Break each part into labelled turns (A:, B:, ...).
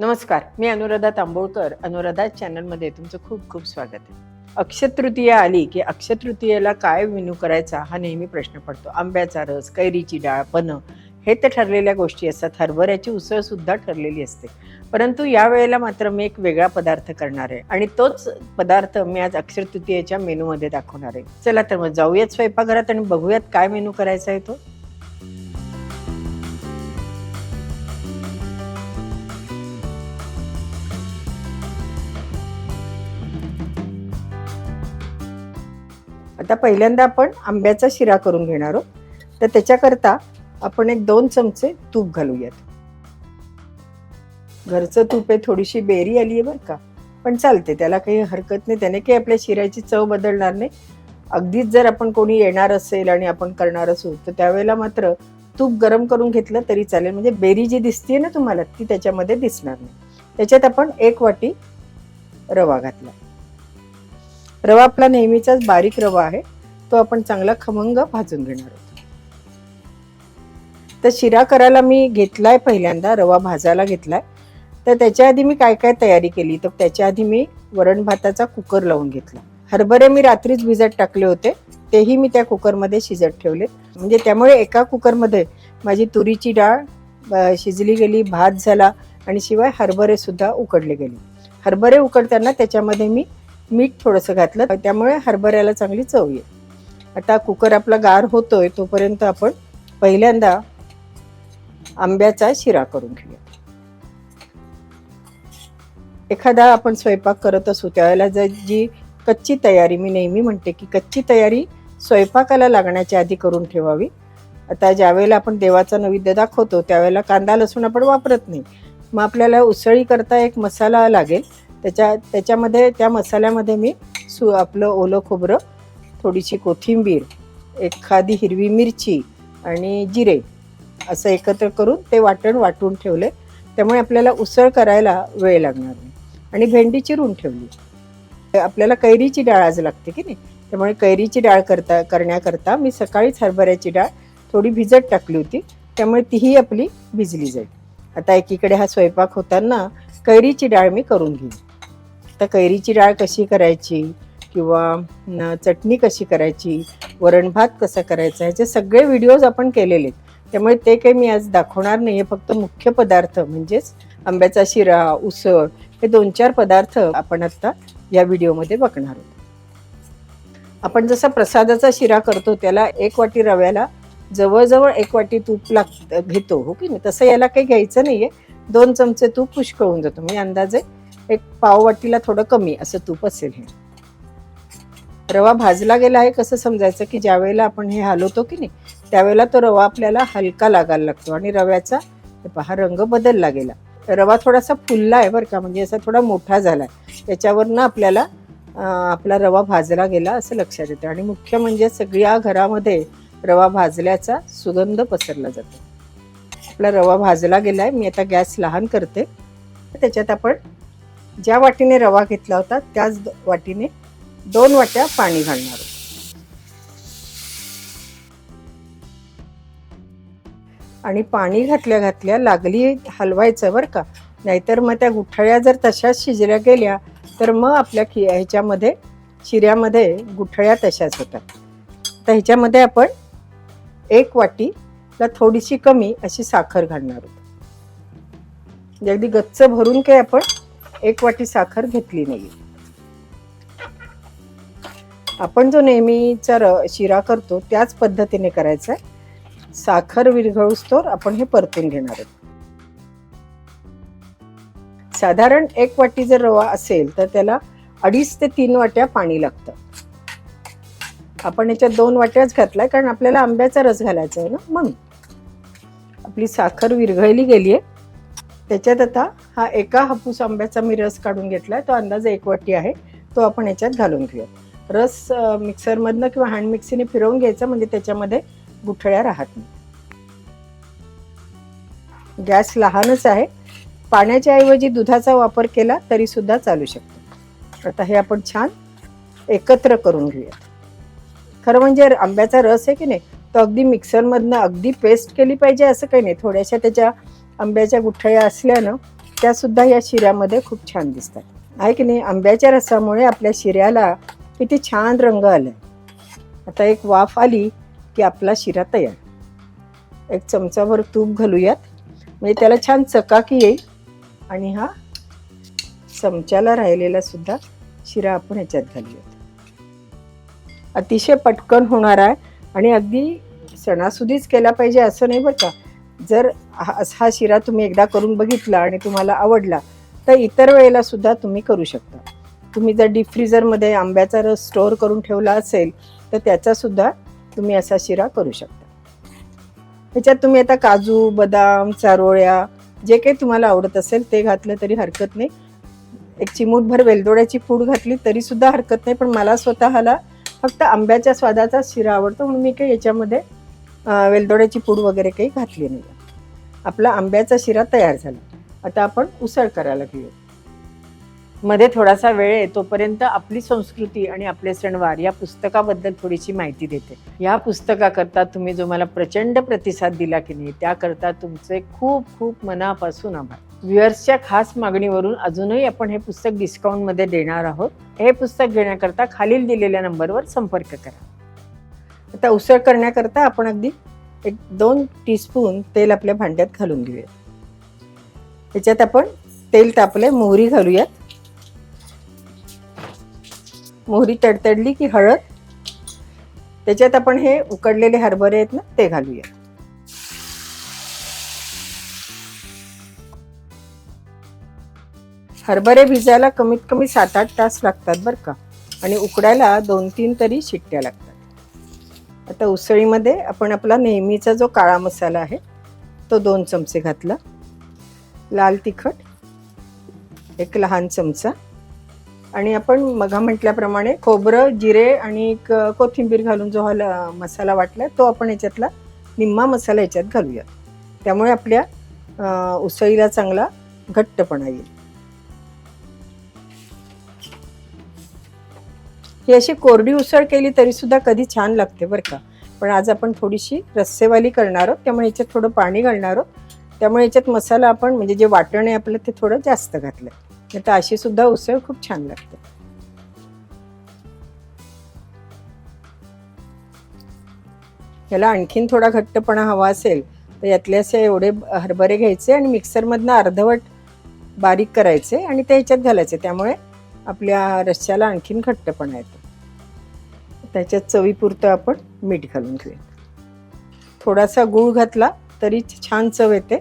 A: नमस्कार मी अनुराधा तांबोळकर. अनुराधा चॅनलमध्ये तुमचं खूप खूप स्वागत आहे. अक्षतृतीया आली की अक्षतृतीयेला काय मेनू करायचा हा नेहमी प्रश्न पडतो. आंब्याचा रस कैरीची डाळ पनं हे तर ठरलेल्या गोष्टी असतात. हरभऱ्याची उसळ सुद्धा ठरलेली असते. परंतु या वेळेला मात्र मी एक वेगळा पदार्थ करणार आहे आणि तोच पदार्थ मी आज अक्षरतृतीयेच्या मेनूमध्ये दाखवणार आहे. चला तर मग जाऊयात स्वयंपाकघरात आणि बघूयात काय मेनू करायचा आहे तो. आता पहिल्यांदा आपण आंब्याचा शिरा करून घेणार आहोत. तर त्याच्याकरता आपण एक दोन चमचे तूप घालूयात. घरचं तूप आहे थोडीशी बेरी आली आहे बरं का. पण चालते त्याला काही हरकत नाही. त्याने काही आपल्या शिऱ्याची चव बदलणार नाही. अगदीच जर आपण कोणी येणार असेल आणि आपण करणार असू तर त्यावेळेला मात्र तूप गरम करून घेतलं तरी चालेल. म्हणजे बेरी जी दिसते ना तुम्हाला ती त्याच्यामध्ये दिसणार नाही. त्याच्यात आपण एक वाटी रवा घातला. रवा आपला नेहमीचाच बारीक रवा आहे. तो आपण चांगला खमंग भाजून घेणार आहोत. तर शिरा करायला मी घेतलाय पहिल्यांदा रवा भाजायला घेतलाय. तर त्याच्या आधी मी काय काय तयारी केली? तर त्याच्या आधी मी वरण भाताचा कुकर लावून घेतला. हरभरे मी रात्रीच भिजत टाकले होते. तेही मी त्या कुकरमध्ये शिजत ठेवले म्हणजे त्यामुळे एका कुकरमध्ये माझी तुरीची डाळ शिजली गेली भात झाला आणि शिवाय हरभरे सुद्धा उकडले गेले. हरभरे उकडताना त्याच्यामध्ये मी मीठ थोडंसं घातलं त्यामुळे हरभऱ्याला चांगली चव येईल. आता कुकर आपला गार होतोय तोपर्यंत आपण पहिल्यांदा आंब्याचा शिरा करून घेऊया. एखादा आपण स्वयंपाक करत असू त्यावेळेला जर जी कच्ची तयारी मी नेहमी म्हणते की कच्ची तयारी स्वयंपाकाला लागण्याच्या आधी करून ठेवावी. आता ज्यावेळेला आपण देवाचा नैवेद्य दाखवतो त्यावेळेला कांदा लसूण आपण वापरत नाही. मग आपल्याला उसळी करता एक मसाला लागेल त्याच्या त्याच्यामध्ये त्या मसाल्यामध्ये मी सु आपलं ओलं खोबरं थोडीशी कोथिंबीर एखादी हिरवी मिरची आणि जिरे असं एकत्र करून ते वाटण वाटून ठेवले. त्यामुळे आपल्याला उसळ करायला वेळ लागणार नाही. आणि भेंडी चिरून ठेवली. आपल्याला कैरीची डाळ आज लागते की नाही? त्यामुळे कैरीची डाळ करता करण्याकरता मी सकाळीच हरभऱ्याची डाळ थोडी भिजत टाकली होती. त्यामुळे तीही आपली भिजली जाईल. आता एकीकडे हा स्वयंपाक होताना कैरीची डाळ मी करून घेईन. तर कैरीची डाळ कशी करायची किंवा चटणी कशी करायची वरण भात कसा करायचा ह्याचे सगळे व्हिडिओज आपण केलेले आहेत. त्यामुळे ते काही मी आज दाखवणार नाही आहे फक्त मुख्य पदार्थ म्हणजेच आंब्याचा शिरा उसळ हे दोन चार पदार्थ आपण आत्ता या व्हिडिओमध्ये बघणार आहोत. आपण जसा प्रसादाचा शिरा करतो त्याला एक वाटी रव्याला जवळजवळ एक वाटी तूप लाग घेतो हो की नाही? तसं याला काही घ्यायचं नाही आहे दोन चमचे तूप पुष्कळ होऊन जातो. म्हणजे अंदाजे एक पाववाटीला थोडं कमी असं तूप असेल हे. रवा भाजला गेला आहे कसं समजायचं की ज्यावेळेला आपण हे हलवतो की नाही त्यावेळेला तो रवा आपल्याला हलका लागायला लागतो आणि रव्याचा पहा रंग बदलला गेला. रवा थोडासा फुलला आहे बरं का म्हणजे असा थोडा मोठा झाला आहे त्याच्यावरनं आपल्याला आपला रवा भाजला गेला असं लक्षात येतं. आणि मुख्य म्हणजे सगळ्या घरामध्ये रवा भाजल्याचा सुगंध पसरला जातो. आपला रवा भाजला गेला आहे मी आता गॅस लहान करते. त्याच्यात आपण ज्या वाटीने रवा घेतला होता त्याच वाटीने दोन वाट्या पाणी घालणार. आहोत. आणि पाणी घातल्या घातल्या लागली हलवायचं बरं का. नाहीतर मग त्या गुठळ्या जर तशाच शिजल्या गेल्या तर मग आपल्या खि ह्याच्यामध्ये शिऱ्यामध्ये गुठळ्या तशाच होतात. तर ह्याच्यामध्ये आपण एक वाटीला थोडीशी कमी अशी साखर घालणार आहोत. म्हणजे अगदी गच्च भरून काही आपण एक वाटी साखर घेतली नाही. आपण जो नेहमीचा र शिरा करतो त्याच पद्धतीने करायचा आहे साखर विरघळूस्तोवर आपण हे परतून घेणार आहोत. साधारण एक वाटी जर रवा असेल तर त्याला अडीच ते तीन वाट्या पाणी लागतं. आपण याच्यात दोन वाट्याच घातलाय कारण आपल्याला आंब्याचा रस घालायचा आहे ना म्हणून. आपली साखर विरघळली गेली आहे त्याच्यात आता हा एका हापूस आंब्याचा मी रस काढून घेतलाय. तो अंदाजे एक वाटी आहे. तो आपण याच्यात घालून घेऊया रस मिक्सरमधनं किंवा हँड मिक्सीने फिरवून घ्यायचा म्हणजे त्याच्यामध्ये गुठळ्या राहत नाही. गॅस लहानच आहे. पाण्याच्या ऐवजी दुधाचा वापर केला तरी सुद्धा चालू शकतो. आता हे आपण छान एकत्र करून घेऊया खरं म्हणजे आंब्याचा रस आहे की नाही? तो अगदी मिक्सरमधनं अगदी पेस्ट केली पाहिजे असं काही नाही. थोड्याशा त्याच्या आंब्याच्या गुठळ्या असल्यानं त्यासुद्धा या शिऱ्यामध्ये खूप छान दिसतात. आहे की नाही? आंब्याच्या रसामुळे आपल्या शिऱ्याला किती छान रंग आला. आता एक वाफ आली की आपला शिरा तयार. एक चमचाभर तूप घालूयात. म्हणजे त्याला छान चकाकी येईल. आणि हा चमच्याला राहिलेला सुद्धा शिरा आपण ह्याच्यात घालूयात. अतिशय पटकन होणार आहे. आणि अगदी सणासुदीच केला पाहिजे असं नाही बरं का? जर हा हा शिरा तुम्ही एकदा करून बघितला आणि तुम्हाला आवडला तर इतर वेळेला सुद्धा तुम्ही करू शकता. तुम्ही जर डीप फ्रीजरमध्ये आंब्याचा रस स्टोअर करून ठेवला असेल तर त्याचासुद्धा तुम्ही असा शिरा करू शकता. ह्याच्यात तुम्ही आता काजू बदाम चारोळ्या जे काही तुम्हाला आवडत असेल ते घातलं तरी हरकत नाही. एक चिमूटभर वेलदोड्याची पूड घातली तरी सुद्धा हरकत नाही पण मला स्वतःला फक्त आंब्याच्या स्वादाचा शिरा आवडतो. म्हणून मी काही याच्यामध्ये वेलदोड्याची पूड वगैरे काही घातली नाही. आपला आंब्याचा शिरा तयार झाला. आता आपण उसळ करायला घेऊ मध्ये थोडासा वेळ आहे तोपर्यंत आपली संस्कृती आणि आपले सणवार या पुस्तकाबद्दल थोडीशी माहिती देते. या पुस्तकाकरता तुम्ही जो मला प्रचंड प्रतिसाद दिला की नाही त्याकरता तुमचे खूप खूप मनापासून आभार. व्ह्युअर्सच्या खास मागणीवरून अजूनही आपण हे पुस्तक डिस्काउंटमध्ये देणार आहोत. हे पुस्तक घेण्याकरता खालील दिलेल्या नंबरवर संपर्क करा. आता उसळ करण्याकरता आपण अगदी एक दोन टीस्पून तेल आपल्या भांड्यात घालून घेऊया त्याच्यात आपण तेल तापले मोहरी घालूयात. मोहरी तडतडली की हळद. त्याच्यात आपण हे उकडलेले हरभरे आहेत ना ते घालूया हरभरे भिजायला कमीत कमी सात आठ तास लागतात बरं का. आणि उकडायला दोन तीन तरी शिट्ट्या लागतात. आता उसळीमध्ये आपण आपला नेहमीचा जो काळा मसाला आहे तो दोन चमचे घातला. लाल तिखट एक लहान चमचा. आणि आपण मघा म्हटल्याप्रमाणे खोबरं जिरे आणि एक कोथिंबीर घालून जो हा मसाला वाटला तो आपण याच्यातला निम्मा मसाला याच्यात घालूया त्यामुळे आपल्या उसळीला चांगला घट्टपणा येईल. ही अशी कोरडी उसळ केली तरी सुद्धा कधी छान लागते बरं का. पण आज आपण थोडीशी रस्सेवाली करणार आहोत त्यामुळे याच्यात थोडं पाणी घालणार आहोत. त्यामुळे याच्यात मसाला आपण म्हणजे जे वाटण आहे आपलं ते थोडं जास्त घातलं नाही तर अशी सुद्धा उसळ खूप छान लागते. याला आणखीन थोडा घट्टपणा हवा असेल तर यातले असे एवढे हरभरे घ्यायचे आणि मिक्सरमधनं अर्धवट बारीक करायचे आणि ते ह्याच्यात घालायचे. त्यामुळे आपल्या रश्श्याला आणखीन घट्टपणा येतो त्याच्यात चवीपुरतं आपण मीठ घालून घेऊया. थोडासा गूळ घातला तरी छान चव येते.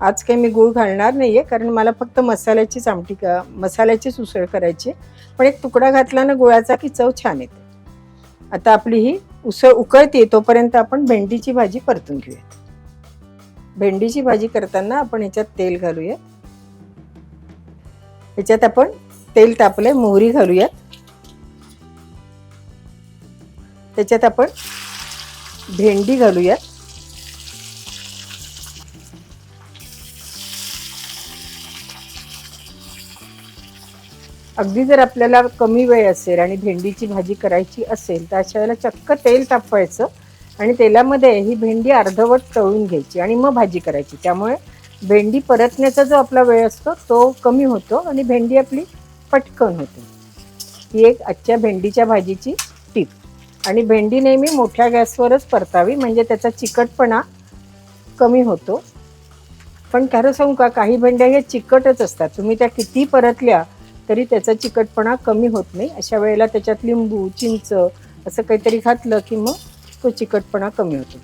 A: आज काही मी गूळ घालणार नाही आहे कारण मला फक्त मसाल्याचीच आमटी क- मसाल्याचीच उसळ करायची आहे. पण एक तुकडा घातला ना गुळाचा की चव छान येते. आता आपली ही उसळ उकळते तोपर्यंत आपण भेंडीची भाजी परतून घेऊया. भेंडीची भाजी करताना आपण ह्याच्यात तेल घालूया. ह्याच्यात आपण तेल तापलंय मोहरी घालूयात. त्याच्यात आपण भेंडी घालूयात. अगदी जर आपल्याला कमी वेळ असेल आणि भेंडीची भाजी करायची असेल तर अशा वेळेला चक्क तेल तापवायचं आणि तेलामध्ये ही भेंडी अर्धवट तळून घ्यायची आणि मग भाजी करायची. त्यामुळे भेंडी परतण्याचा जो आपला वेळ असतो तो कमी होतो आणि भेंडी आपली पटकन होते. ही एक आजच्या भेंडीच्या भाजीची टीप. आणि भेंडी नेहमी मोठ्या गॅसवरच परतावी म्हणजे त्याचा चिकटपणा कमी होतो. पण खरं सांगू का काही भेंड्या ह्या चिकटच असतात. तुम्ही त्या किती परतल्या तरी त्याचा चिकटपणा कमी होत नाही. अशा वेळेला त्याच्यात लिंबू चिंच असं काहीतरी घातलं की मग तो चिकटपणा कमी होतो.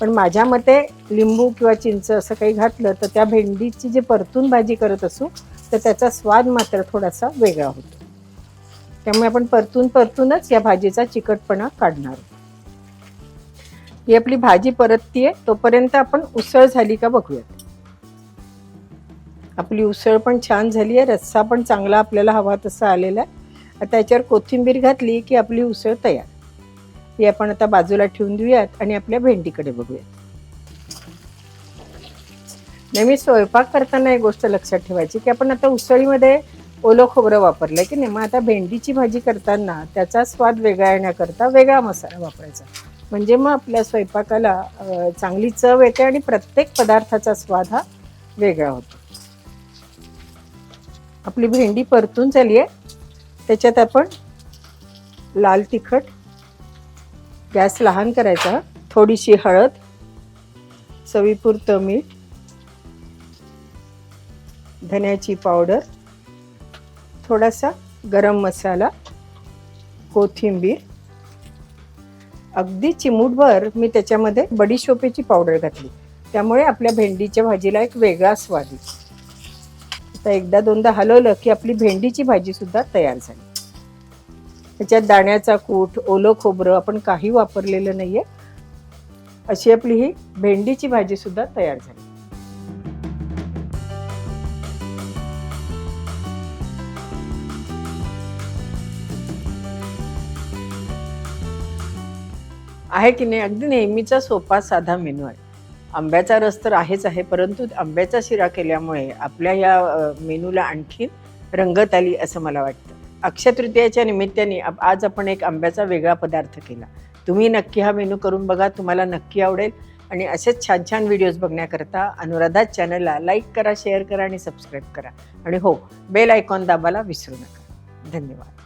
A: पण माझ्या मते लिंबू किंवा चिंच असं काही घातलं तर त्या भेंडीची जे परतून भाजी करत असू तर त्याचा स्वाद मात्र थोडासा वेगळा होतो. त्यामुळे आपण परतून परतूनच या भाजीचा चिकटपणा काढणार ही आपली भाजी परततीये तोपर्यंत आपण उसळ झाली का बघूयात. आपली उसळ पण छान झाली आहे रस्सा पण चांगला आपल्याला हवा तसा आलेला आहे. आता याच्यावर कोथिंबीर घातली की आपली उसळ तयार. ही आपण आता बाजूला ठेवून देऊयात आणि आपल्या भेंडीकडे बघूयात. नेहमी स्वयंपाक करताना एक गोष्ट लक्षात ठेवायची की आपण आता उसळीमध्ये ओलं खोबरं वापरलं की नाही? मग आता भेंडीची भाजी करताना त्याचा स्वाद वेगळा येण्याकरता वेगळा मसाला वापरायचा. म्हणजे मग आपल्या स्वयंपाकाला चांगली चव येते आणि प्रत्येक पदार्थाचा स्वाद हा वेगळा होतो. आपली भेंडी परतून झाली आहे. त्याच्यात आपण लाल तिखट गॅस लहान करायचा थोडीशी हळद चवीपुरतं मीठ धन्याची पावडर थोडासा गरम मसाला कोथिंबीर. अगदी चिमूटभर मी त्याच्यामध्ये बडीशोपेची पावडर घातली. त्यामुळे आपल्या भेंडीच्या भाजीला एक वेगळा स्वाद येतो आता एकदा दोनदा हलवलं की आपली भेंडीची भाजीसुद्धा तयार झाली. त्याच्यात दाण्याचा कूट ओलं खोबरं आपण काही वापरलेलं नाही आहे अशी आपली ही भेंडीची भाजीसुद्धा तयार झाली. आहे की नाही? अगदी नेहमीचा सोपा साधा मेनू आहे. आंब्याचा रस तर आहेच आहे परंतु आंब्याचा शिरा केल्यामुळे आपल्या या मेनूला आणखीन रंगत आली असं मला वाटतं. अक्षय तृतीयाच्या निमित्ताने आज आपण एक आंब्याचा वेगळा पदार्थ केला. तुम्ही नक्की हा मेनू करून बघा तुम्हाला नक्की आवडेल. आणि असेच छान छान व्हिडिओज बघण्याकरता अनुराधा चॅनलला लाईक करा शेअर करा आणि सबस्क्राईब करा. आणि हो बेल आयकॉन दाबायला विसरू नका. धन्यवाद.